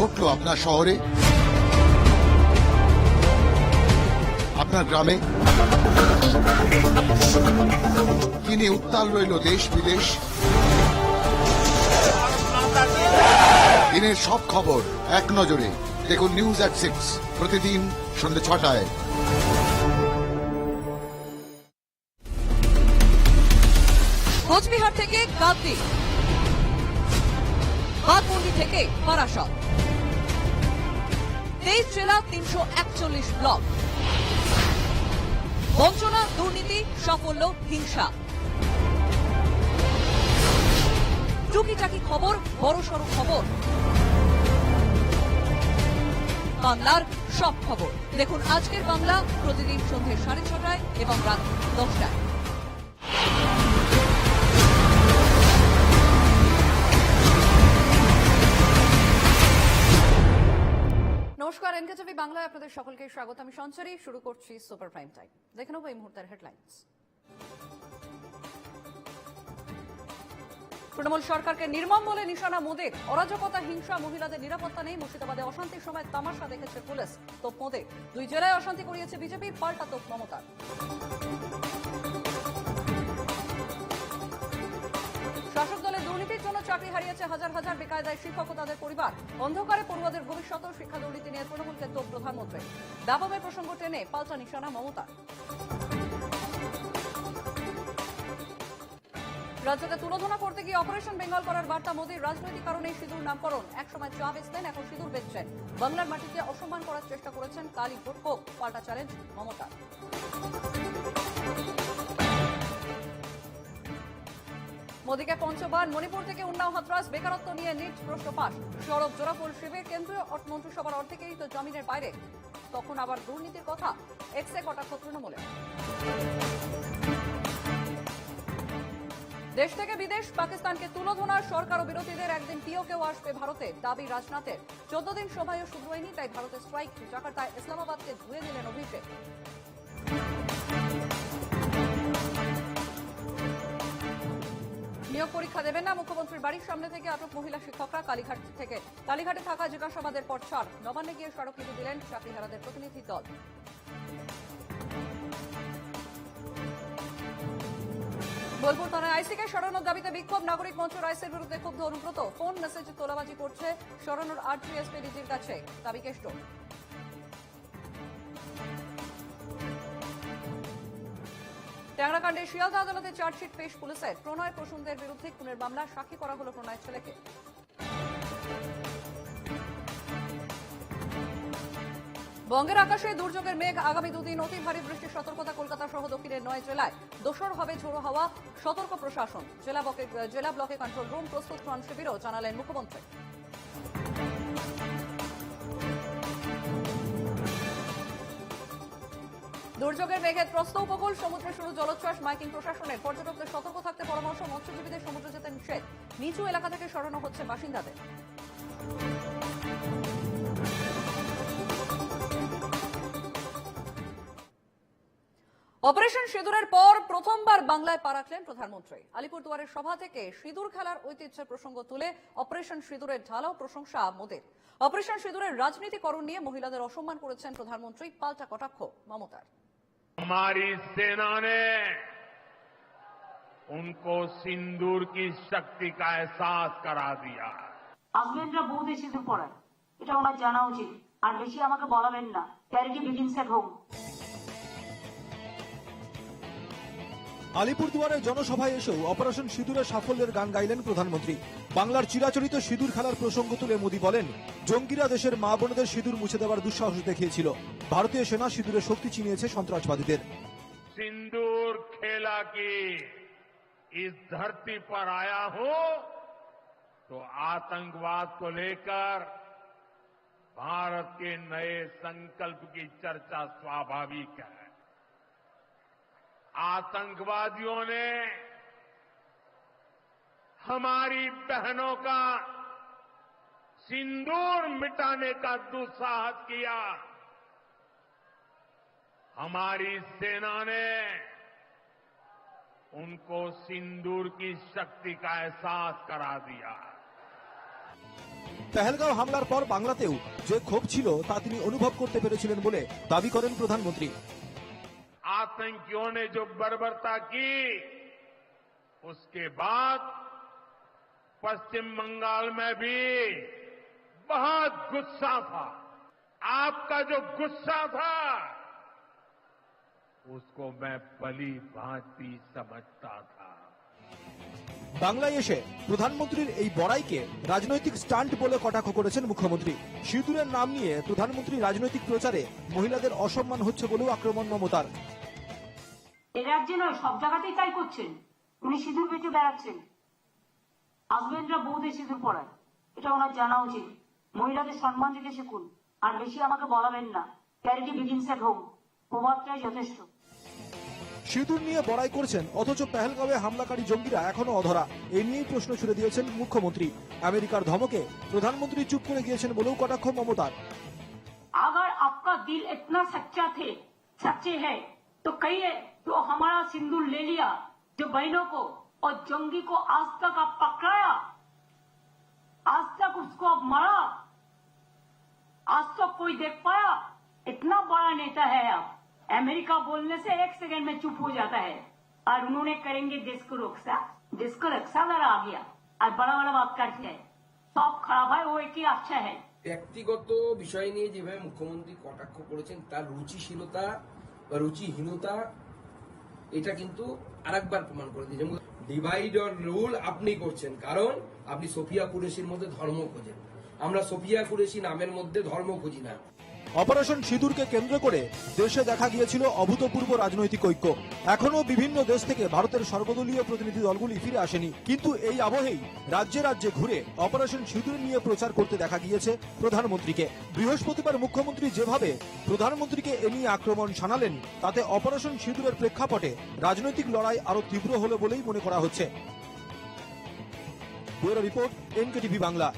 ঘটলো আপনার শহরে, আপনার গ্রামে। তিনি উত্তাল রইল দেশ বিদেশ। দিনের সব খবর এক নজরে। দেখুন নিউজ অ্যাট সিক্স প্রতিদিন সন্ধ্যে ছটায়। কোচবিহার থেকে গাদ্দি বাঘমন্ডি থেকে বারাসত তেইশ জেলা তিনশো একচল্লিশ ব্লক। বঞ্চনা, দুর্নীতি, সাফল্য, হিংসা। টুকিটাকি খবর, বড়সড় খবর। বাংলার সব খবর। দেখুন আজকের বাংলা প্রতিদিন সন্ধ্যে সাড়ে ছটায় এবং রাত দশটায়। বাংলায় আপনাদের সকলকে স্বাগত। আমি সঞ্চারী, শুরু করছি সুপার প্রাইম টাইম। দেখে নেব এই মুহূর্তের তৃণমূল সরকারকে নির্মম বলে নিশানা মোদের। অরাজকতা, হিংসা, মহিলাদের নিরাপত্তা নেই। মুর্শিদাবাদে অশান্তির সময় তামাশা দেখেছে পুলিশ। তোপ মোদে দুই জেলায় অশান্তি করিয়েছে বিজেপির পাল্টা তোপ মমতার। চাকরি হারিয়েছে হাজার হাজার বেকায়দায় শিক্ষক ও তাদের পরিবার। অন্ধকারে পড়ুয়াদের ভবিষ্যৎ শিক্ষা দুর্নীতি নিয়ে তৃণমূলকে তোপ প্রধানমন্ত্রী। দাবামের প্রসঙ্গ টেনে পাল্টা নিশানা মমতা রাজ্যকে তুলোধনা করতে গিয়ে অপারেশন বেঙ্গল করার বার্তা মোদীর রাজনৈতিক কারণে সিঁদুর নামকরণ। একসময় চা বেচতেন, এখন সিঁদুর বেচছেন। বাংলার মাটিতে অসম্মান করার চেষ্টা করেছেন কালী ভোটকো পাল্টা চ্যালেঞ্জ মমতা মোদীকে পঞ্চবার মণিপুর থেকে উন্নাও হাতরাস, বেকারত্ব নিয়ে নিট প্রশ্ন পাশ সড়ক জোড়াফুল শিবির, কেন্দ্রীয় মন্ত্রিসভার অর্ধেকেই তো জমিনের বাইরে। তখন আবার দুর্নীতির কথা এক্সে কটাক্ষ তৃণমূলে। দেশ থেকে বিদেশ পাকিস্তানকে তুলোধনার সরকার ও বিরোধীদের একদিন পিওকেও আসবে ভারতে, দাবি রাজনাথের। চোদ্দ দিন সময়ও শুরু হয়নি, তাই ভারতের স্ট্রাইক, জাকার্তায় ইসলামাবাদকে ধুয়ে দিলেন অভিষেক। নিয়োগ পরীক্ষা দেবেন না। মুখ্যমন্ত্রীর বাড়ির সামনে থেকে আটক মহিলা শিক্ষকরা কালীঘাট থেকে। কালীঘাটে থাকা জিজ্ঞাসাবাদের পর ছাড়। নবান্নে গিয়ে স্মারকলিপি দিলেন চাকরিহারাদের প্রতিনিধি দল। বোলপুর থানায় আইসিকে সরানোর দাবিতে বিক্ষোভ। নাগরিক মঞ্চ রাইসের বিরুদ্ধে ক্ষুব্ধ অনুব্রত। ফোন মেসেজে তোলাবাজি করছে সরানোর আরটিএসপি ডিজির কাছে। দাবি কেষ্ট। ট্যাংরাকাণ্ডে শিয়ালদা আদালতে চার্জশিট পেশ পুলিশের। প্রণয় প্রসূনদের বিরুদ্ধে খুনের মামলা, সাক্ষী করা হলো প্রণয়ের ছেলেকে। বঙ্গের আকাশে দুর্যোগের মেঘ আগামী দুদিন অতি ভারী বৃষ্টির সতর্কতা কলকাতা সহ দক্ষিণের নয় জেলায়। দোসর হবে ঝোড়ো হাওয়া, সতর্ক প্রশাসন। জেলা ব্লকে জেলা ব্লকে কন্ট্রোল রুম প্রস্তুত ত্রাণ শিবিরও, জানালেন মুখ্যমন্ত্রী। দুর্যোগের মেঘে ত্রস্ত উপকূল, সমুদ্রে শুরু, জলোচ্ছ্বাস মাইকিং প্রশাসনের পর্যটকদের সতর্ক থাকতে পরামর্শ, মৎস্যজীবীদের সমুদ্রে যেতে নিষেধ। নিচু এলাকা থেকে সরানো হচ্ছে বাসিন্দাদের। অপারেশন সিঁদুরের পর প্রথমবার বাংলায় পা রাখলেন প্রধানমন্ত্রী। আলিপুরদুয়ারের সভা থেকে সিঁদুর খেলার ঐতিহ্যের প্রসঙ্গ তুলে অপারেশন সিঁদুরের ঢালাও প্রশংসা মোদের। অপারেশন সিঁদুরের রাজনীতিকরণ নিয়ে মহিলাদের অসম্মান করেছেন প্রধানমন্ত্রী পাল্টা কটাক্ষ মমতার। हमारी सेना ने उनको सिंदूर की शक्ति का एहसास करा दिया হাজবেন্ডরা বউদের সিঁদুর পরায় এটা ওনার জানা উচিত আর বেশি আমাকে বলাবেন না চ্যারিটি বিগিনস এট হোম আলিপুরদুয়ারের জনসভায় এসেও অপারেশন সিঁদুরের সাফল্যের গান গাইলেন প্রধানমন্ত্রী বাংলার চিরাচরিত সিঁদুর খেলার প্রসঙ্গ তুলে মোদী বলেন জঙ্গিরা দেশের মা বোনদের সিঁদুর মুছে দেওয়ার দুঃসাহস দেখিয়েছিল ভারতীয় সেনা সিঁদুরের শক্তি চিনিয়েছে সন্ত্রাসবাদীদের सिंदूर खेला की इस धरती पर आया हूं तो आतंकवाद को लेकर भारत के नए संकल्प की चर्चा स्वाभाविक है आतंकवादियों ने हमारी बहनों का सिंदूर मिटाने का दुस्साहस किया हमारी सेना ने उनको सिंदूर की शक्ति का एहसास करा दिया পেহেলগাঁও হামলার পর বাংলাতেও যে ক্ষোভ ছিল তা তিনি অনুভব করতে পেরেছিলেন বলে দাবি করেন প্রধানমন্ত্রী आतंकियों ने जो बर्बरता की उसके बाद पश्चिम बंगाल में भी बहुत गुस्सा था आपका जो गुस्सा था उसको मैं भली भांति समझता था বাংলায় এসে প্রধানমন্ত্রীর এই বড়াইকে রাজনৈতিক স্টান্ট বলে কটাক্ষ করেছেন মুখ্যমন্ত্রী সিঁদুরের নাম নিয়ে প্রধানমন্ত্রী রাজনৈতিক প্রচারে মহিলাদের অসম্মান হচ্ছে বলেও আক্রমণ মমতার এ রাজ্যে নয় সব জায়গাতেই তাই করছেন। উনি সিঁদুর বেঁচে বেড়াচ্ছেন। হাজবেন্ডরা বউদের সিঁদুর পড়ায় এটা ওনার জানা উচিত। মহিলাদের সম্মান দিতে শিখুন। আর বেশি আমাকে বলাবেন না। ক্যারিটি বিগিনস এট হোম। প্রভাবটাই যথেষ্ট। সিঁদুর নিয়ে বড়াই করছেন অথচ পেহেলগাঁওয়ে হামলাকারী জঙ্গিরা এখনও অধরা। এ নিয়েই প্রশ্ন ছুড়ে দিয়েছেন মুখ্যমন্ত্রী। আমেরিকার ধমকে প্রধানমন্ত্রী চুপ করে গিয়েছেন বলেও কটাক্ষ মমতার। আগার আপকা দিল ইতনা সচ্চা থে। সচ্চে হ্যায়। তো কই तो हमारा सिंदूर ले लिया जो बहनों को और जंगी को आज तक आप पकड़ाया आज तक उसको आप मारा आज तक कोई देख पाया इतना बड़ा नेता है आप अमेरिका बोलने से एक सेकंड में चुप हो जाता है और उन्होंने करेंगे देश को रक्षा देश को रक्षा वाला आ गया और बड़ा बड़ा बात करते हैं सब खराब है वो एक ही अच्छा है ব্যক্তিগত বিষয় নিয়ে যেভাবে মুখ্যমন্ত্রী কটাক্ষ করেছেন তার রুচিশীলতা বা রুচিহীনতা এটা কিন্তু আরেকবার প্রমাণ করে দিয়েছে ডিভাইড রুল আপনি করছেন, কারণ আপনি সোফিয়া কুরেশির মধ্যে ধর্ম খোঁজেন। আমরা সোফিয়া কুরেশি নামের মধ্যে ধর্ম খুঁজি না। অপারেশন সিঁদুরকে কেন্দ্র করে দেশে দেখা গিয়েছিল অভূতপূর্ব রাজনৈতিক ঐক্য। এখনও বিভিন্ন দেশ থেকে ভারতের সর্বদলীয় প্রতিনিধি দলগুলি ফিরে আসেনি। কিন্তু এই আবহেই রাজ্যে রাজ্যে ঘুরে অপারেশন সিঁদুর নিয়ে প্রচার করতে দেখা গিয়েছে প্রধানমন্ত্রীকে। বৃহস্পতিবার মুখ্যমন্ত্রী যেভাবে প্রধানমন্ত্রীকে এ নিয়ে আক্রমণ শানালেন, তাতে অপারেশন সিঁদুরের প্রেক্ষাপটে রাজনৈতিক লড়াই আরও তীব্র হলো বলেই মনে করা হচ্ছে। Report, NKTV Bangla.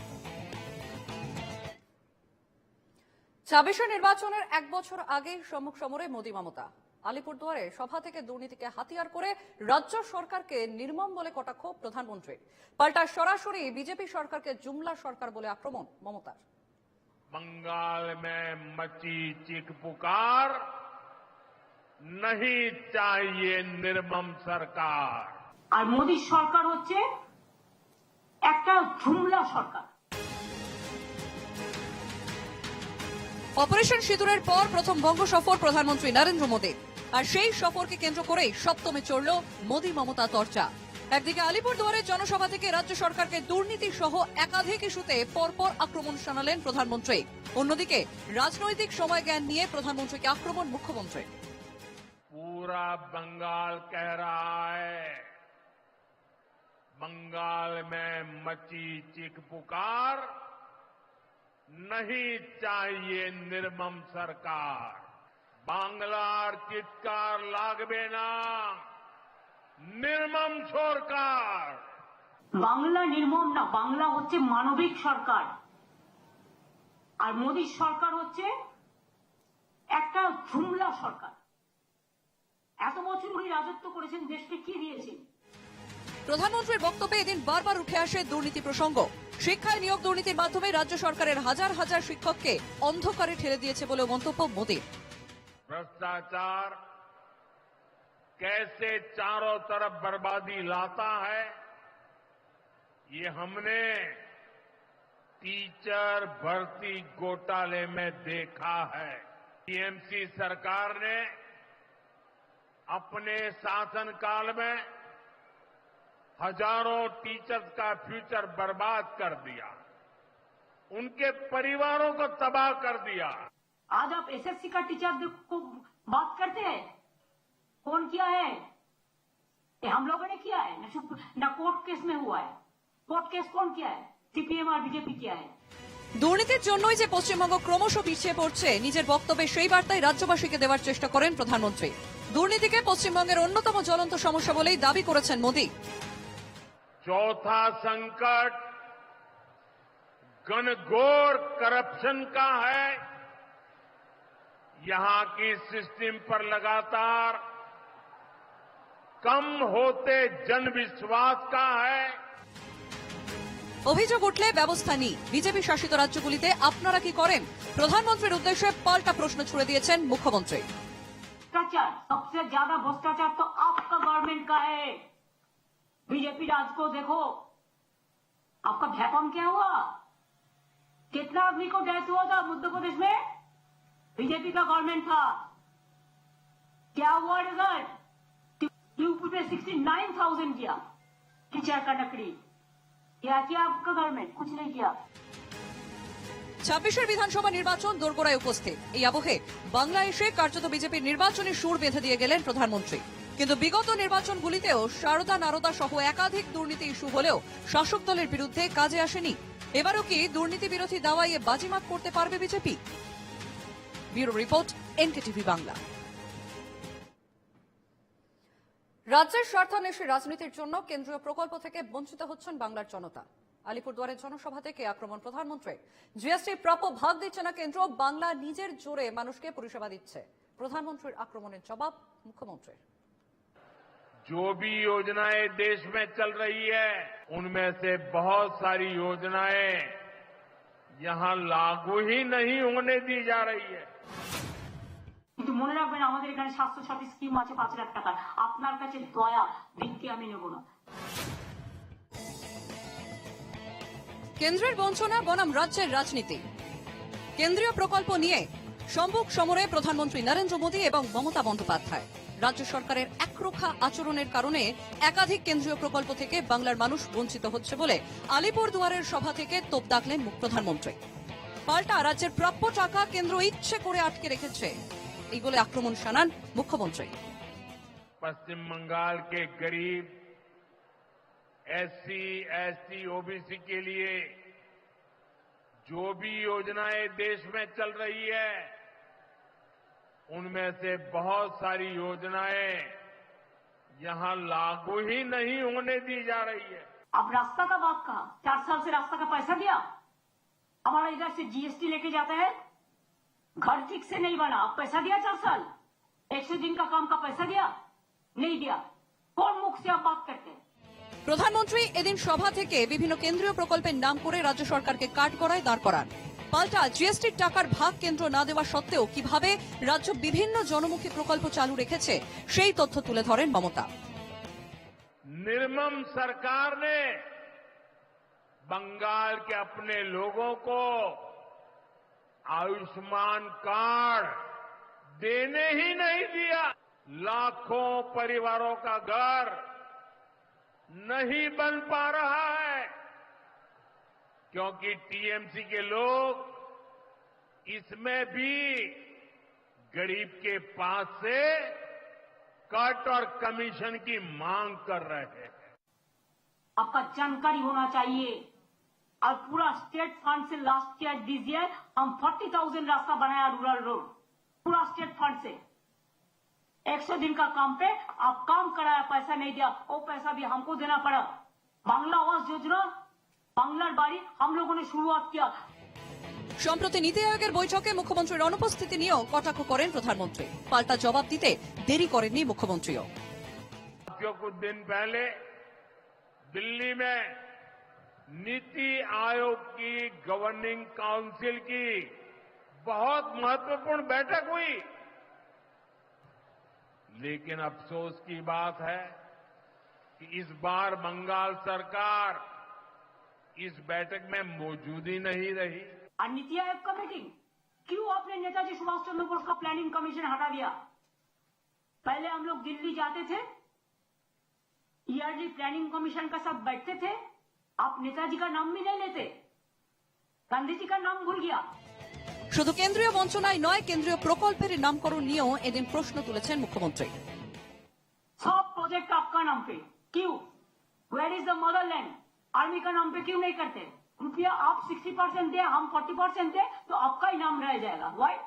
ছাব্বিশে নির্বাচনের এক বছর আগে সম্মুখ সমরে মোদী মমতা আলিপুরদুয়ারে সভা থেকে দুর্নীতিকে হাতিয়ার করে রাজ্য সরকারকে নির্মম বলে কটাক্ষ প্রধানমন্ত্রী পাল্টা সরাসরি বিজেপি সরকারকে জুমলা সরকার বলে আক্রমণ মমতার बंगाल में मची चीख पुकार नहीं चाहिए निर्मम सरकार আর মোদীর সরকার হচ্ছে একটা ঝুমলা সরকার অপারেশন সেতুরের পর প্রথম বঙ্গ সফর প্রধানমন্ত্রী নরেন্দ্র মোদীর আর সেই সফরকে কেন্দ্র করেই সপ্তমে চড়ল মোদী মমতা চর্চা। একদিকে আলিপুরদুয়ারের জনসভা থেকে রাজ্য সরকারকে দুর্নীতি সহ একাধিক ইস্যুতে পরপর আক্রমণ শোনালেন প্রধানমন্ত্রী। অন্যদিকে রাজনৈতিক সময় জ্ঞান নিয়ে প্রধানমন্ত্রীকে আক্রমণ মুখ্যমন্ত্রী পুরা বঙ্গাল কহ বঙ্গাল মে মচি চিক পুকার। नहीं चाहिए निर्मम सरकार बांग्लार चित्कार लागबे ना निर्मम सरकार বাংলা নির্মম না বাংলা হচ্ছে মানবিক সরকার আর মোদীর সরকার হচ্ছে একটা ঝুমলা সরকার এত বছর উনি রাজত্ব করেছেন দেশকে কি দিয়েছেন প্রধানমন্ত্রীর বক্তব্যে এদিন বারবার উঠে আসে দুর্নীতি প্রসঙ্গ শিক্ষায় নিয়োগ দুর্নীতির মাধ্যমে রাজ্য সরকারের হাজার হাজার শিক্ষককে অন্ধকারে ঠেলে দিয়েছে বলে মন্তব্য মোদীর भ्रष्टाचार कैसे चारों तरफ बर्बादी लाता है ये हमने टीचर भर्ती घोटाले में देखा है टीएमसी सरकार ने अपने शासनकाल में हजारों टीचर्स का फ्यूचर बर्बाद कर दिया उनके परिवारों को तबाह कर दिया आज आप एसएससी का टीचर को बात करते हैं कौन किया है ये हम लोगों ने किया है न सुप- न कोर्ट केस में हुआ है कोर्ट केस कौन किया है सीपीएम और बीजेपी किया है দুর্নীতির জন্যই যে পশ্চিমবঙ্গ ক্রমশ পিছিয়ে পড়ছে নিজের বক্তব্যে সেই বার্তাই রাজ্যবাসীকে দেওয়ার চেষ্টা করেন প্রধানমন্ত্রী দুর্নীতিকে পশ্চিমবঙ্গের অন্যতম জ্বলন্ত সমস্যা বলেই দাবি করেছেন মোদী चौथा संकट घनघोर करप्शन का है यहां की सिस्टम पर लगातार कम होते जन विश्वास का है অভিযোগ উঠলে ব্যবস্থা নিই বিজেপি শাসিত রাজ্যগুলিতে আপনারা কি করেন প্রধানমন্ত্রীর উদ্দেশ্যে পাল্টা প্রশ্ন ছুড়ে দিয়েছেন মুখ্যমন্ত্রী भ्रष्टाचार सबसे ज्यादा भ्रष्टाचार तो आपका गवर्नमेंट का है बीजेपी राज को देखो आपका भैकम क्या हुआ कितना आदमी को डेथ हुआ था मध्य प्रदेश में बीजेपी का गवर्नमेंट था क्या हुआ रिजल्ट यूपी में सिक्सटी नाइन थाउजेंड किया टीचर का नकड़ी क्या किया आपका गवर्नमेंट कुछ नहीं किया ছাব্বিশের বিধানসভা নির্বাচন দোরগোড়ায় উপস্থিত এই আবহে বাংলা এসে কার্যত বিজেপির নির্বাচনী সুর বেঁধে দিয়ে গেলেন প্রধানমন্ত্রী কিন্তু বিগত নির্বাচনগুলিতেও সারদা নারদা সহ একাধিক দুর্নীতি ইস্যু হলেও শাসক দলের বিরুদ্ধে কাজে আসেনি। এবারও কি দুর্নীতি বিরোধী দাওয়াইয়ে বাজিমাত করতে পারবে BJP? Bureau report NKTV Bangla. রাজ্যের স্বার্থান্বেষী রাজনীতির জন্য কেন্দ্রীয় প্রকল্প থেকে বঞ্চিত হচ্ছেন বাংলার জনতা। আলিপুরদুয়ারের জনসভা থেকে আক্রমণ প্রধানমন্ত্রী। জিএসটি প্রাপ্য ভাগ দিচ্ছে না কেন্দ্র, বাংলা নিজের জোরে মানুষকে পরিষেবা দিচ্ছে। প্রধানমন্ত্রীর আক্রমণের জবাব মুখ্যমন্ত্রীর। जो भी योजनाएं देश में चल रही है उनमें से बहुत सारी योजनाएं यहां लागू ही नहीं होने दी जा रही है কিন্তু মনে রাখবেন আমাদের এখানে স্বাস্থ্য সাথী স্কিম আছে পাঁচ লাখ টাকার আপনার কাছে দয়া ভিত্তি আমি নেব না কেন্দ্রের বঞ্চনা বনাম রাজ্যের রাজনীতি কেন্দ্রীয় প্রকল্প নিয়ে সম্মুখ সমরে প্রধানমন্ত্রী নরেন্দ্র মোদী এবং মমতা বন্দ্যোপাধ্যায় রাজ্য সরকারের একরোখা আচরণের কারণে একাধিক কেন্দ্রীয় প্রকল্প থেকে বাংলার মানুষ বঞ্চিত হচ্ছে বলে আলিপুর দুয়ারের সভা থেকে তোপ দাগলেন মুখ প্রধানমন্ত্রী পাল্টা রাজ্যের প্রাপ্য টাকা কেন্দ্র ইচ্ছে করে আটকে রেখেছে এই বলে আক্রমণ শানান মুখ্যমন্ত্রী पश्चिम बंगाल के गरीब एससी एसटी ओबीसी के लिए जो भी योजनाएं देश में चल रही है उनमें से बहुत सारी योजनाएं यहां लागू ही नहीं होने दी जा रही है अब रास्ता का बात कहा चार साल से रास्ता का पैसा दिया हमारा इधर से जीएसटी लेके जाता है घर ठीक से नहीं बना अब पैसा दिया चार साल एक सौ दिन का काम का पैसा दिया नहीं दिया कौन मुख से आप बात करते हैं প্রধানমন্ত্রী এদিন সভা থেকে বিভিন্ন কেন্দ্রীয় প্রকল্পের নাম করে রাজ্য সরকারকে কাঠ করায় দাঁড় করান পাল্টা জিএসটির টাকার ভাগ কেন্দ্র না দেওয়া সত্ত্বেও কিভাবে রাজ্য বিভিন্ন জনমুখী প্রকল্প চালু রেখেছে সেই তথ্য তুলে ধরেন মমতা निर्मम सरकार ने बंगाल के अपने लोगों को आयुष्मान कार्ड देने ही नहीं दिया लाखों परिवारों का घर नहीं बन पा रहा है क्योंकि टीएमसी के लोग इसमें भी गरीब के पास से कट और कमीशन की मांग कर रहे हैं। आपका जानकारी होना चाहिए। और पूरा स्टेट फंड से लास्ट ईयर दिस ईयर हम फोर्टी थाउज़ेंड रास्ता बनाया रूरल रोड पूरा स्टेट फंड से। एक सौ दिन का काम पे आप काम कराया, पैसा नहीं दिया, वो पैसा भी हमको देना पड़ा। बांग्ला आवास योजना बांग्लार बाड़ी हम लोगों ने शुरुआत किया সম্প্রতি নীতি আয়োগের বৈঠকে মুখ্যমন্ত্রীর অনুপস্থিতি নিয়েও কটাক্ষ করেন প্রধানমন্ত্রী পাল্টা জবাব দিতে দেরি করেননি মুখ্যমন্ত্রীও साथियों कुछ दिन पहले दिल्ली में नीति आयोग की गवर्निंग काउंसिल की बहुत महत्वपूर्ण बैठक हुई लेकिन अफसोस की बात है कि इस बार बंगाल सरकार इस बैठक में मौजूद ही नहीं रही और नीति आयोग का मीटिंग क्यों आपने नेताजी सुभाष चंद्र बोस का प्लानिंग कमीशन हटा दिया पहले हम लोग दिल्ली जाते थे ईआरडी प्लानिंग कमीशन का सब बैठते थे आप नेताजी का नाम भी नहीं लेते गांधी जी का नाम भूल गया শুধু কেন্দ্রীয় বঞ্চনায় নয় কেন্দ্রীয় প্রকল্পের নামকরণ নিয়েও এদিন প্রশ্ন তুলেছেন মুখ্যমন্ত্রী सब प्रोजेक्ट आपका नाम पे क्यों where is the Motherland army का नाम पे क्यों नहीं करते रुपया आप 60 परसेंट दे हम 40 परसेंट दे तो आपका ही नाम रह जाएगा वाई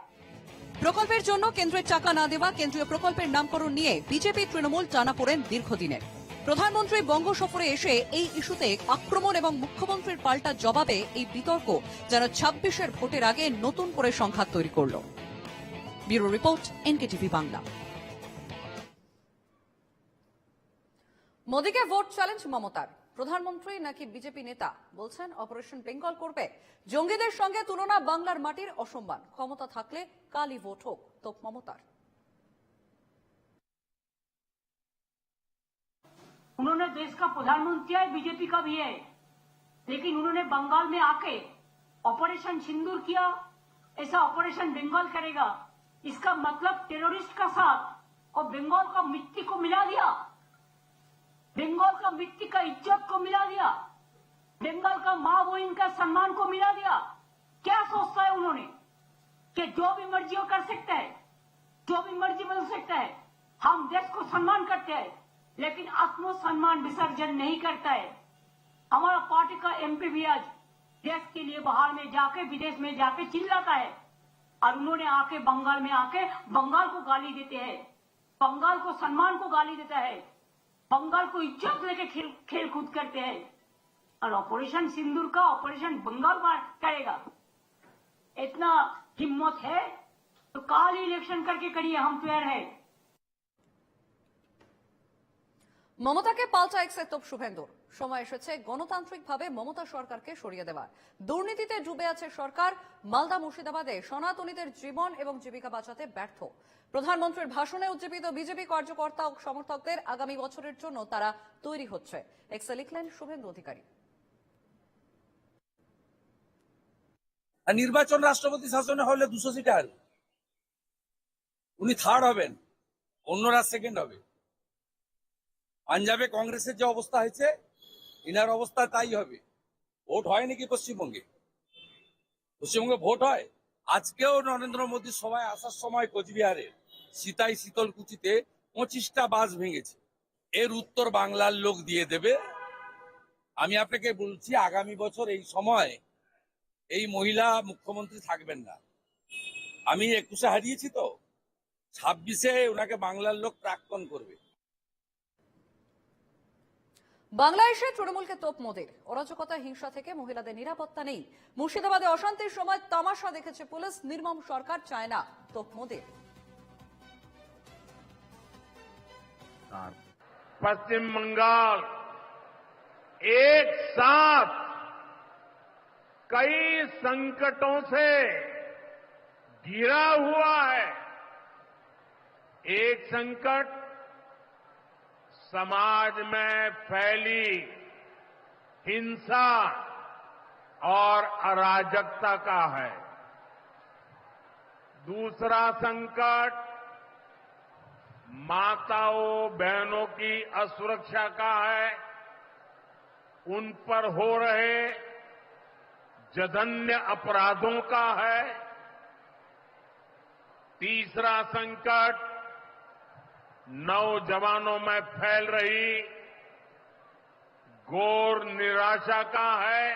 প্রকল্পের জন্য কেন্দ্রের টাকা না দেওয়া কেন্দ্রীয় প্রকল্পের নামকরণ নিয়ে বিজেপি তৃণমূল টানা পড়েন দীর্ঘদিনের প্রধানমন্ত্রী বঙ্গ সফরে এসে এই ইস্যুতে আক্রমণ এবং মুখ্যমন্ত্রীর পাল্টা জবাবে এই বিতর্ক যেন ছাব্বিশের ভোটের আগে নতুন করে সংঘাত তৈরি করল ব্যুরো রিপোর্ট এনকেটিভি বাংলা মোদীকে ভোট চ্যালেঞ্জ মমতার প্রধানমন্ত্রী নাকি বিজেপি নেতা বলছেন অপারেশন বেঙ্গল করবে জঙ্গিদের সঙ্গে তুলনা বাংলার মাটির অসম্মান ক্ষমতা থাকলে কালই ভোট হোক তোপ মমতার उन्होंने देश का प्रधानमंत्री है बीजेपी का भी है लेकिन उन्होंने बंगाल में आके ऑपरेशन सिंदूर किया ऐसा ऑपरेशन बंगाल करेगा इसका मतलब टेररिस्ट का साथ और बंगाल का मिट्टी को मिला दिया बंगाल का मिट्टी का इज़्ज़त को मिला दिया बंगाल का माँ बहन का सम्मान को मिला दिया क्या सोचता है उन्होंने कि जो भी मर्ज़ी वो कर सकता है जो भी मर्ज़ी बदल सकता है हम देश को सम्मान करते हैं लेकिन आत्म सम्मान विसर्जन नहीं करता है हमारा पार्टी का एमपी भी आज देश के लिए बाहर में जाके विदेश में जाके चिल्लाता है और उन्होंने आके बंगाल में आके बंगाल को गाली देते हैं बंगाल को सम्मान को गाली देता है बंगाल को इज्जत लेके खेल खेल कूद करते हैं और ऑपरेशन सिंदूर का ऑपरेशन बंगाल में करेगा इतना हिम्मत है तो काल इलेक्शन करके करिए हम फेयर है মমতাকে পাল্টা এক্সের তোপ শুভেন্দুর সময় এসেছে গণতান্ত্রিকভাবে মমতা সরকারকে সরিয়ে দেওয়ার। দুর্নীতিতে ডুবে আছে সরকার, মালদা মুর্শিদাবাদে সনাতনীদের জীবন এবং জীবিকা বাঁচাতে ব্যর্থ। প্রধানমন্ত্রীর ভাষণে উজ্জীবিত বিজেপি কার্যকর্তা ও সমর্থকদের আগামী বছরের জন্য তারা তৈরি হচ্ছে। এক্সে লিখলেন শুভেন্দু অধিকারী। নির্বাচন রাষ্ট্রপতি শাসনে হলে দুশো সিটে হারবে উনি থার্ড হবেন, অন্যরা সেকেন্ড হবে। পাঞ্জাবে কংগ্রেসের যে অবস্থা হয়েছে ইনার অবস্থা তাই হবে। ভোট হয় নাকি পশ্চিমবঙ্গে? পশ্চিমবঙ্গে ভোট হয়? আজকেও নরেন্দ্র মোদী সভায় আসার সময় কোচবিহারে সীতাই শীতলকুচিতে পঁচিশটা বাস ভেঙেছে। এর উত্তর বাংলার লোক দিয়ে দেবে। আমি আপনাকে বলছি, আগামী বছর এই সময় এই মহিলা মুখ্যমন্ত্রী থাকবেন না। আমি একুশে হারিয়েছি তো। ছাব্বিশে ওনাকে বাংলার লোক প্রাক্তন করবে। বাংলাদেশে তৃণমূলকে তোপ মোদের অরাজকতা হিংসা থেকে মহিলাদের নিরাপত্তা নেই মুর্শিদাবাদে অশান্তির সময় তামাশা দেখেছে পুলিশ নির্মম সরকার চায় না তোপ মোদের पश्चिम बंगाल एक साथ कई संकटों से घिरा हुआ है एक संकट समाज में फैली हिंसा और अराजकता का है। दूसरा संकट, माताओं बहनों की असुरक्षा का है। उन पर हो रहे जघन्य अपराधों का है। तीसरा संकट नौजवानों में फैल रही घोर निराशा का है,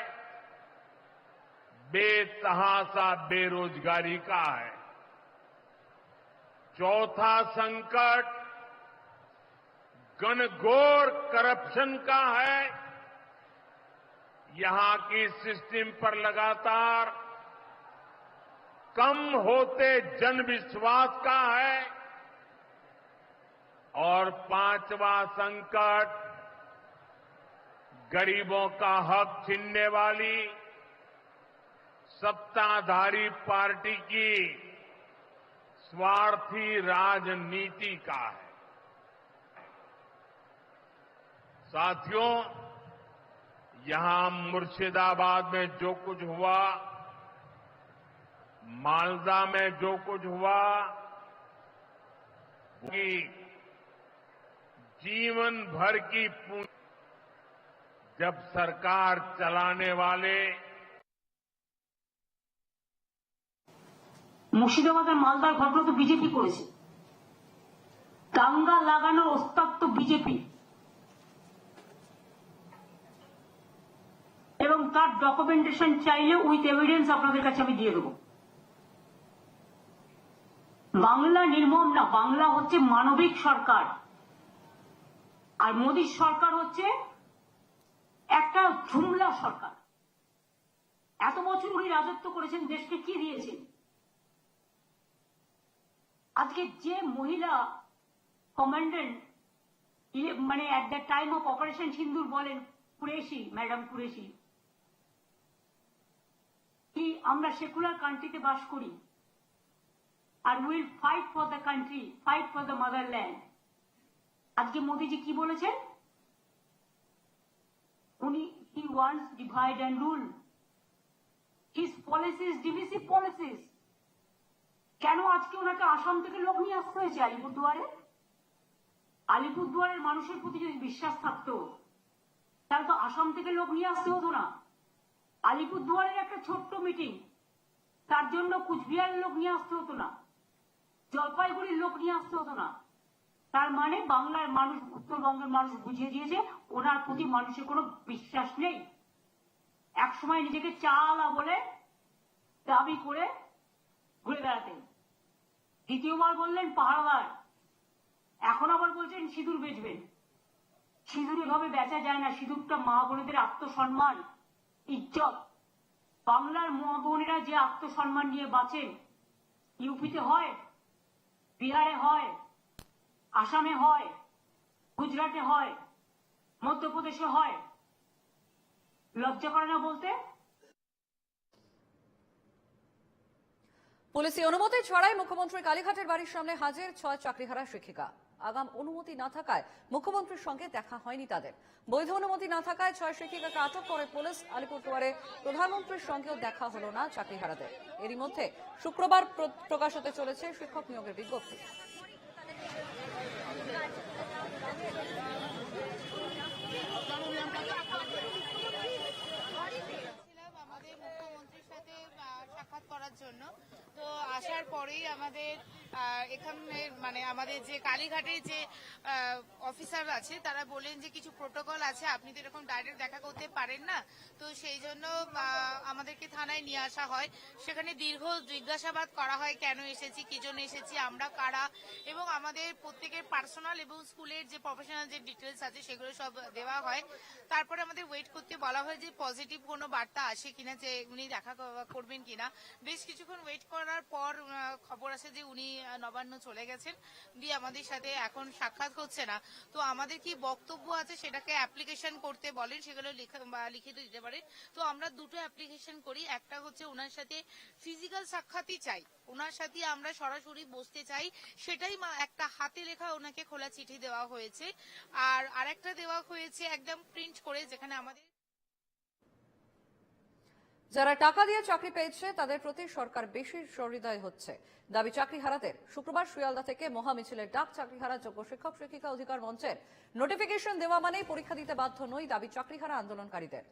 बेतहासा बेरोजगारी का है। चौथा संकट घनघोर करप्शन का है। यहाँ की सिस्टम पर लगातार कम होते जन विश्वास का है। और पांचवा संकट, गरीबों का हक छीनने वाली सत्ताधारी पार्टी की स्वार्थी राजनीति का है। साथियों, यहाँ मुर्शिदाबाद में जो कुछ हुआ, मालदा में जो कुछ हुआ कि जीवन भर की पूंजी जब सरकार चलाने वाले মুর্শিদাবাদের মালদার ঘটনা তো বিজেপি করেছে দাঙ্গা লাগানোর ওস্তাদ তো বিজেপি এবং তার ডকুমেন্টেশন চাইলে উইথ এভিডেন্স আপনাদের কাছে আমি দিয়ে দেবো বাংলা নির্মম না বাংলা হচ্ছে মানবিক সরকার আর মোদীর সরকার হচ্ছে একটা ঝুমলা সরকার। এত বছর উনি রাজত্ব করেছেন, দেশকে কি দিয়েছেন? আজকে যে মহিলা কমান্ডেন্ট মানে at the time of operation Sindoor বলেন, কুরেশি ম্যাডাম কুরেশি, কি আমরা সেকুলার কান্ট্রিতে বাস করি, আর will fight for the country fight for the motherland আজকে মোদিজি কি বলেছেন? উনি he wants divide and rule his policies divisive policies কেন আজকে ওনাকে আসাম থেকে লোক নিয়ে আসতে হয়েছে আলিপুরদুয়ারে? আলিপুরদুয়ারের মানুষের প্রতি যদি বিশ্বাস থাকতো, তাহলে তো আসাম থেকে লোক নিয়ে আসতে হতো না। আলিপুরদুয়ারের একটা ছোট্ট মিটিং তার জন্য কুচবিহারের লোক নিয়ে আসতে হতো না। জলপাইগুড়ির লোক নিয়ে আসতে হতো না। তার মানে বাংলার মানুষ, উত্তরবঙ্গের মানুষ বুঝিয়ে দিয়েছে, ওনার প্রতি মানুষের কোনো বিশ্বাস নেই। একসময় নিজেকে চালা বলে দাবি করে ঘুরে বেড়াতেন। দ্বিতীয়বার বললেন পাহাড়বার এখন আবার বলছেন, সিঁদুর বেচবেন সিঁদুর এভাবে বেচা যায় না। সিঁদুরটা মা বোনেদের আত্মসম্মান, ইজ্জত। বাংলার মা বোনেরা যে আত্মসম্মান নিয়ে বাঁচেন, ইউপিতে হয়, বিহারে হয় আসামে হয়, গুজরাটে হয়, মধ্যপ্রদেশে হয়। লজ্জা করে না বলতে? পুলিশি অনুমতি ছাড়াই মুখ্যমন্ত্রী কালীঘাটের বাড়ির সামনে হাজির ছয় চাকরিহারা শিক্ষিকা। আগাম অনুমতি না থাকায় মুখ্যমন্ত্রীর সঙ্গে দেখা হয়নি তাদের। বৈধ অনুমতি না থাকায় ছয় শিক্ষিকাকে আটক করে পুলিশ আলিপুরদুয়ারে প্রধানমন্ত্রীর সঙ্গেও দেখা হলো না চাকরিহারাদের। এরই মধ্যে শুক্রবার প্র- প্রকাশ হতে চলেছে শিক্ষক নিয়োগের বিজ্ঞপ্তি ছিলাম আমাদের মুখ্যমন্ত্রীর সাথে আহ, সাক্ষাৎ করার জন্য তো আসার পরেই আমাদের আহ, এখানে মানে আমাদের যে কালীঘাটের যে অফিসার আছে, তারা বলেন যে কিছু প্রোটোকল আছে, আপনি তো এরকম ডাইরেক্ট দেখা করতে পারেন না। তো সেই জন্য আমাদেরকে থানায় নিয়ে আসা হয়। সেখানে দীর্ঘ জিজ্ঞাসাবাদ করা হয়, কেন এসেছি, কি জন্য এসেছি, আমরা কারা? এবং আমাদের প্রত্যেকের পার্সোনাল এবং স্কুলের যে প্রফেশনাল যে ডিটেলস আছে, সেগুলো সব দেওয়া হয়। তারপরে আমাদের ওয়েট করতে বলা হয় যে পজিটিভ কোনো বার্তা আসে কিনা, যে উনি দেখা করবেন কিনা। বেশ কিছুক্ষণ ওয়েট করার পর খবর আসে যে উনি নবান্ন চলে গেছেন, দিয়ে আমাদের সাথে এখন সাক্ষাৎ হচ্ছে না। তো আমাদের কি বক্তব্য আছে সেটাকে অ্যাপ্লিকেশন করতে বলেন, সেগুলো লিখিত দিতে পারেন। তো আমরা দুটো অ্যাপ্লিকেশন করি, একটা হচ্ছে ওনার সাথে ফিজিক্যাল সাক্ষাৎই চাই। ওনার সাথে আমরা সরাসরি বসতে চাই, সেটাই একটা হাতে লেখা ওনাকে খোলা চিঠি দেওয়া হয়েছে। আর আরেকটা দেওয়া হয়েছে, একদম প্রিন্ট করে, যেখানে আমাদের যারা টাকা দিয়ে চাকরি পেয়েছে, তাদের প্রতি সরকার বেশি সহৃদয় হচ্ছে। দাবি চাকরি হারাতের শুক্রবার শিয়ালদা থেকে মহা মিছিলের ডাক চাকরি হারা যোগ্য শিক্ষক, শিক্ষিকা অধিকার মঞ্চের নোটিফিকেশন দেওয়া মানেই পরীক্ষা দিতে বাধ্য নই দাবি চাকরি হারা আন্দোলনকারীদের।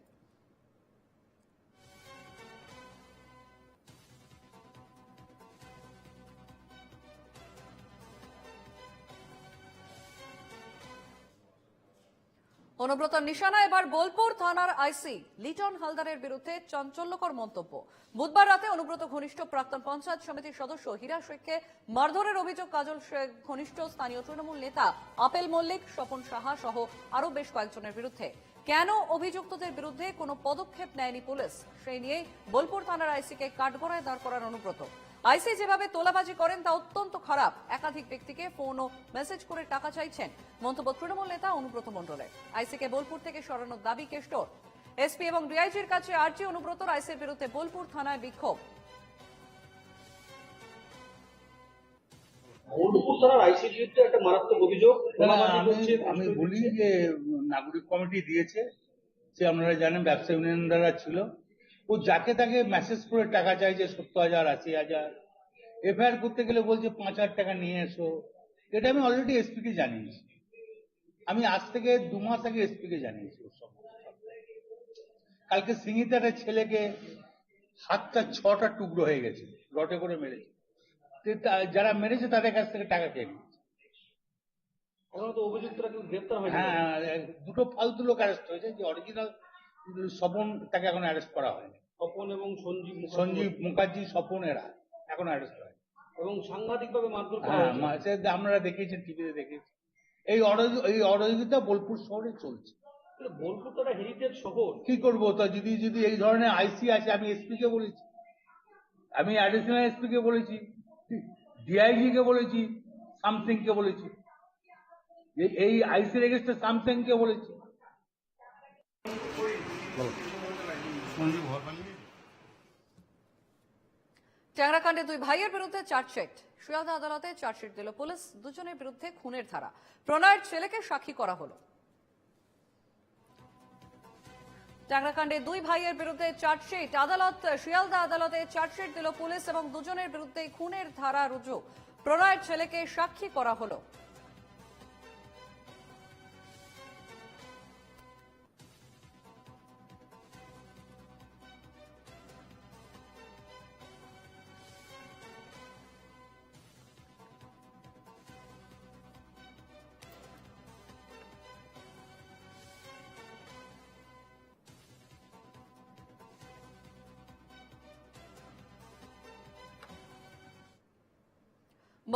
অনুব্রত নিশানা, এবার বোলপুর থানার আইসি লিটন হালদারের বিরুদ্ধে চাঞ্চল্যকর মন্তব্য। বুধবার রাতে অনুব্রত ঘনিষ্ঠ প্রাক্তন পঞ্চায়েত সমিতির সদস্য হীরা শেখকে মারধরের অভিযোগ কাজল শেখ ঘনিষ্ঠ স্থানীয় তৃণমূল নেতা আপেল মল্লিক, স্বপন সাহা সহ আরও বেশ কয়েকজনের বিরুদ্ধে। কেন অভিযুক্তদের বিরুদ্ধে কোনো পদক্ষেপ নেয়নি পুলিশ? সেই নিয়েই বোলপুর থানার আইসিকে কাঠগড়ায় দাঁড় করার অনুব্রত। আইসি যেভাবে তোলাবাজি করেন তা অত্যন্ত খারাপ। একাধিক ব্যক্তিকে ফোন ও মেসেজ করে টাকা চাইছেন মন্তব্য তৃণমূল নেতা অনুব্রত মণ্ডলের আইসিকে বোলপুর থেকে সরানোর দাবি কেষ্টর। এসপি এবং ডিআইজির কাছে আর্জি অনুব্রত আইসির বিরুদ্ধে বোলপুর থানায় বিক্ষোভ। আমি বলি যে নাগরিক কমিটি দিয়েছে সে আপনারা জানেন ব্যবসা ইউনিয়ন দ্বারা ছিল। ও যাকে তাকে মেসেজ করে টাকা চাইছে সত্তর হাজার আশি হাজার এফআইআর করতে গেলে বলছে পাঁচ হাজার টাকা নিয়ে এসো। এটা আমি অলরেডি এসপি কে জানিয়েছি। আমি আজ থেকে দু মাস আগে এসপি কে জানিয়েছি ওর কালকে সিঙ্গিতে একটা ছেলেকে হাতটা ছটা টুকরো হয়ে গেছে রটে করে মেরেছে। যারা মেরেছে তাদের কাছ থেকে টাকা খেয়ে নিয়েছে। গ্রেপ্তার হয়নি। হ্যাঁ দুটো ফালতু লোক অ্যারেস্ট হয়েছে যে অরিজিনাল স্বপন তাকে এখন অ্যারেস্ট করা হয়নি। স্বপন এবং সঞ্জীব সঞ্জীব মুখার্জি স্বপন এরা এখন অ্যারেস্ট হয়। এবং সাংঘাতিক ভাবে মারধর করা হ্যাঁ সে আপনারা দেখিয়েছেন টিভিতে দেখেছি। এই এই অরাজকতা বোলপুর শহরে চলছে। বোলপুর তো একটা হেরিটেজ শহর। কি করব? তো যদি যদি এই ধরনের আইসি আছে আমি এসপি কে বলেছি। আমি অ্যাডিশনাল এসপি কে বলেছি ডিআইজি কে বলেছি সামথিং কে বলেছি। এই- আইসির এগেস্টে সামথিং কে বলেছি। ট্যাংরাকাণ্ডে দুই ভাইয়ের বিরুদ্ধে চার্জশিট। শিয়ালদা আদালতে চার্জশিট দিল পুলিশ দুজনের বিরুদ্ধে খুনের ধারা। প্রণয়ের ছেলেকে সাক্ষী করা হলো। ট্যাংরাকাণ্ডে দুই ভাইয়ের বিরুদ্ধে চার্জশিট। আদালত শিয়ালদা আদালতে চার্জশিট দিল পুলিশ এবং দুজনের বিরুদ্ধে খুনের ধারা রুজু। প্রণয়ের ছেলেকে সাক্ষী করা হলো।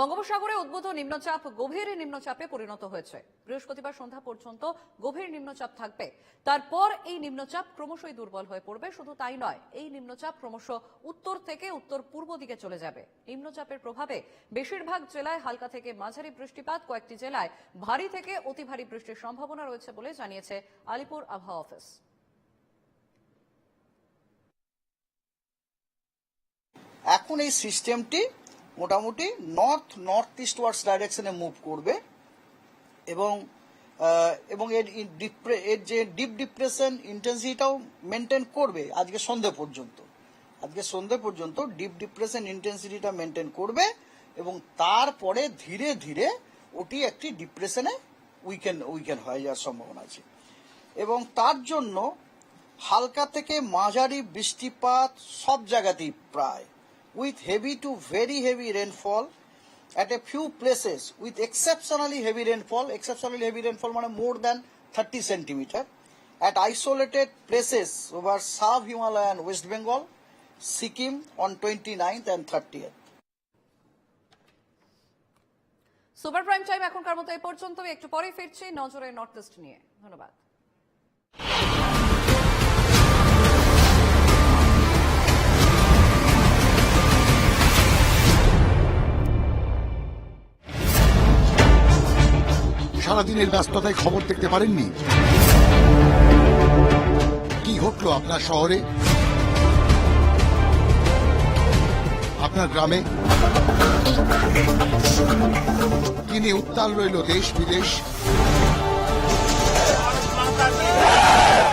বঙ্গোপসাগরে উদ্ভূত নিম্নচাপ গভীর নিম্নচাপে পরিণত হয়েছে। বৃহস্পতিবার সন্ধ্যা পর্যন্ত গভীর নিম্নচাপ থাকবে। তারপর এই নিম্নচাপ ক্রমশই দুর্বল হয়ে পড়বে, শুধু তাই নয়, এই নিম্নচাপ ক্রমশ উত্তর থেকে উত্তর পূর্ব দিকে চলে যাবে। নিম্নচাপের প্রভাবে বেশিরভাগ জেলায় হালকা থেকে মাঝারি বৃষ্টিপাত, কয়েকটি জেলায় ভারী থেকে অতি ভারী বৃষ্টির সম্ভাবনা রয়েছে বলে জানিয়েছে আলিপুর আবহাওয়া অফিস। এখন এই সিস্টেমটি মোটামুটি নর্থ নর্থ ইস্ট ওয়ার্ডস ডাইরেকশনে মুভ করবে। এবং এবং এর এর যে ডিপ ডিপ্রেশন ইন্টেন্সিটিটাও মেনটেন করবে আজকে সন্ধে পর্যন্ত। আজকে সন্ধে পর্যন্ত ডিপ ডিপ্রেশন ইন্টেন্সিটিটা মেনটেন করবে এবং তারপরে ধীরে ধীরে ওটি একটি ডিপ্রেশনে উইকেন উইকেন হয়ে যাওয়ার সম্ভাবনা আছে। এবং তার জন্য হালকা থেকে মাঝারি বৃষ্টিপাত সব জায়গাতেই প্রায়। With heavy to very heavy rainfall at a few places with exceptionally heavy rainfall, exceptionally heavy rainfall মানে more than 30 centimeter, at isolated places over South Himalayan West Bengal, Sikkim on 29th and 30th. Super prime time এখনকার মতো এই পর্যন্ত একটু পরে ফিরছি নজরে north east নিয়ে ধন্যবাদ সারাদিনের ব্যস্ততায় খবর দেখতে পারেননি? কি ঘটলো আপনার শহরে? আপনার গ্রামে? নিয়ে উত্তাল রইল দেশ বিদেশ?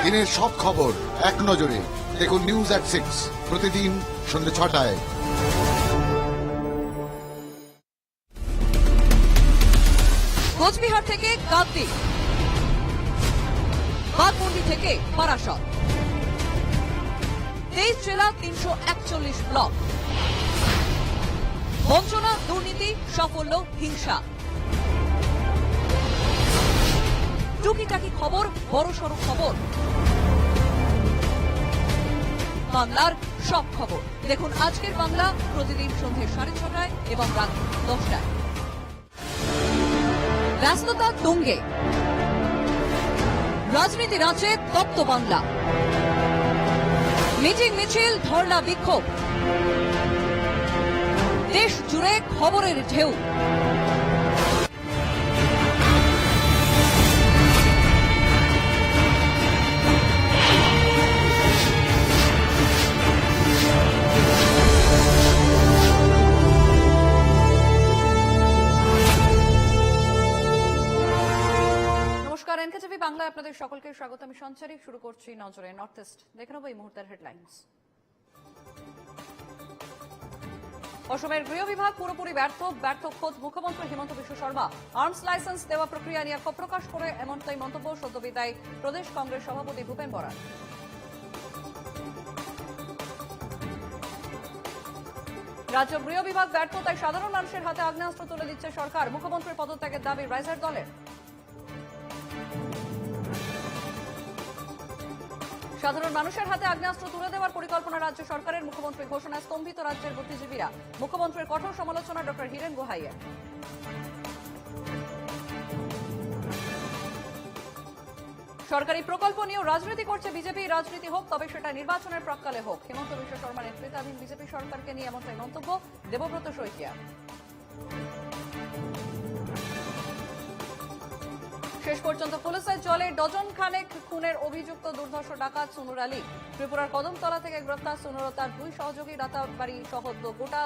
দিনের সব খবর এক নজরে। দেখুন নিউজ অ্যাট সিক্স প্রতিদিন সন্ধ্যে ছটায়। থেকে কাকদ্বীপ বাঘমুন্ডি থেকে বারাসত তেইশ জেলা, তিনশো একচল্লিশ ব্লক। বঞ্চনা, দুর্নীতি, সাফল্য, হিংসা। টুকিটাকি খবর বড়সড় খবর। বাংলার সব খবর। দেখুন আজকের বাংলা প্রতিদিন সন্ধ্যে সাড়ে ছটায় এবং রাত দশটায়। ব্যস্ততা তুঙ্গে। রাজনীতি রাজ্যে তপ্ত বাংলা। মিটিং মিছিল ধর্ণা বিক্ষোভ। দেশ জুড়ে খবরের ঢেউ। বাংলায় আপনাদের সকলকে স্বাগত। আমি সঞ্চারী, শুরু করছি নজরে নর্থ ইস্ট দেখে নেব এই মুহূর্তের হেডলাইন্স অসমের গৃহ বিভাগ পুরোপুরি ব্যর্থ ব্যর্থ খোদ মুখ্যমন্ত্রী হিমন্ত বিশ্ব শর্মা। আর্মস লাইসেন্স দেওয়া প্রক্রিয়া নিয়ে ক্ষোভ প্রকাশ করে এমনটাই মন্তব্য সদ্য বিদায় প্রদেশ কংগ্রেস সভাপতি ভূপেন বরা রাজ্য গৃহ বিভাগ ব্যর্থ তাই সাধারণ মানুষের হাতে আগ্নেয়াস্ত্র তুলে দিচ্ছে সরকার। মুখ্যমন্ত্রীর পদত্যাগের দাবি রাইজার দলের। সাধারণ মানুষের হাতে আগ্নেয়াস্ত্র তুলে দেওয়ার পরিকল্পনা রাজ্য সরকারের মুখ্যমন্ত্রী ঘোষণায় স্তম্ভিত রাজ্যের বুদ্ধিজীবীরা। মুখ্যমন্ত্রীর কঠোর সমালোচনা ডক্টর হিরেন গুহাইয়ের সরকারি প্রকল্প নিয়েও রাজনীতি করছে বিজেপি, রাজনীতি হোক, তবে সেটা নির্বাচনের প্রাককালে হোক। হিমন্ত বিশ্ব শর্মা নেতৃত্বাধীন বিজেপি সরকারকে নিয়ে এমনটাই মন্তব্য দেবব্রত শইকিয়া। শেষ পর্যন্ত পুলিশের জলে ডজন খানেক খুনের অভিযুক্ত দুর্ধর্ষ ডাকাত সুনুর আলী। ত্রিপুরার কদমতলা থেকে গ্রেফতার সুনুর তার দুই সহযোগী রাতাবাড়ি সহ গোটা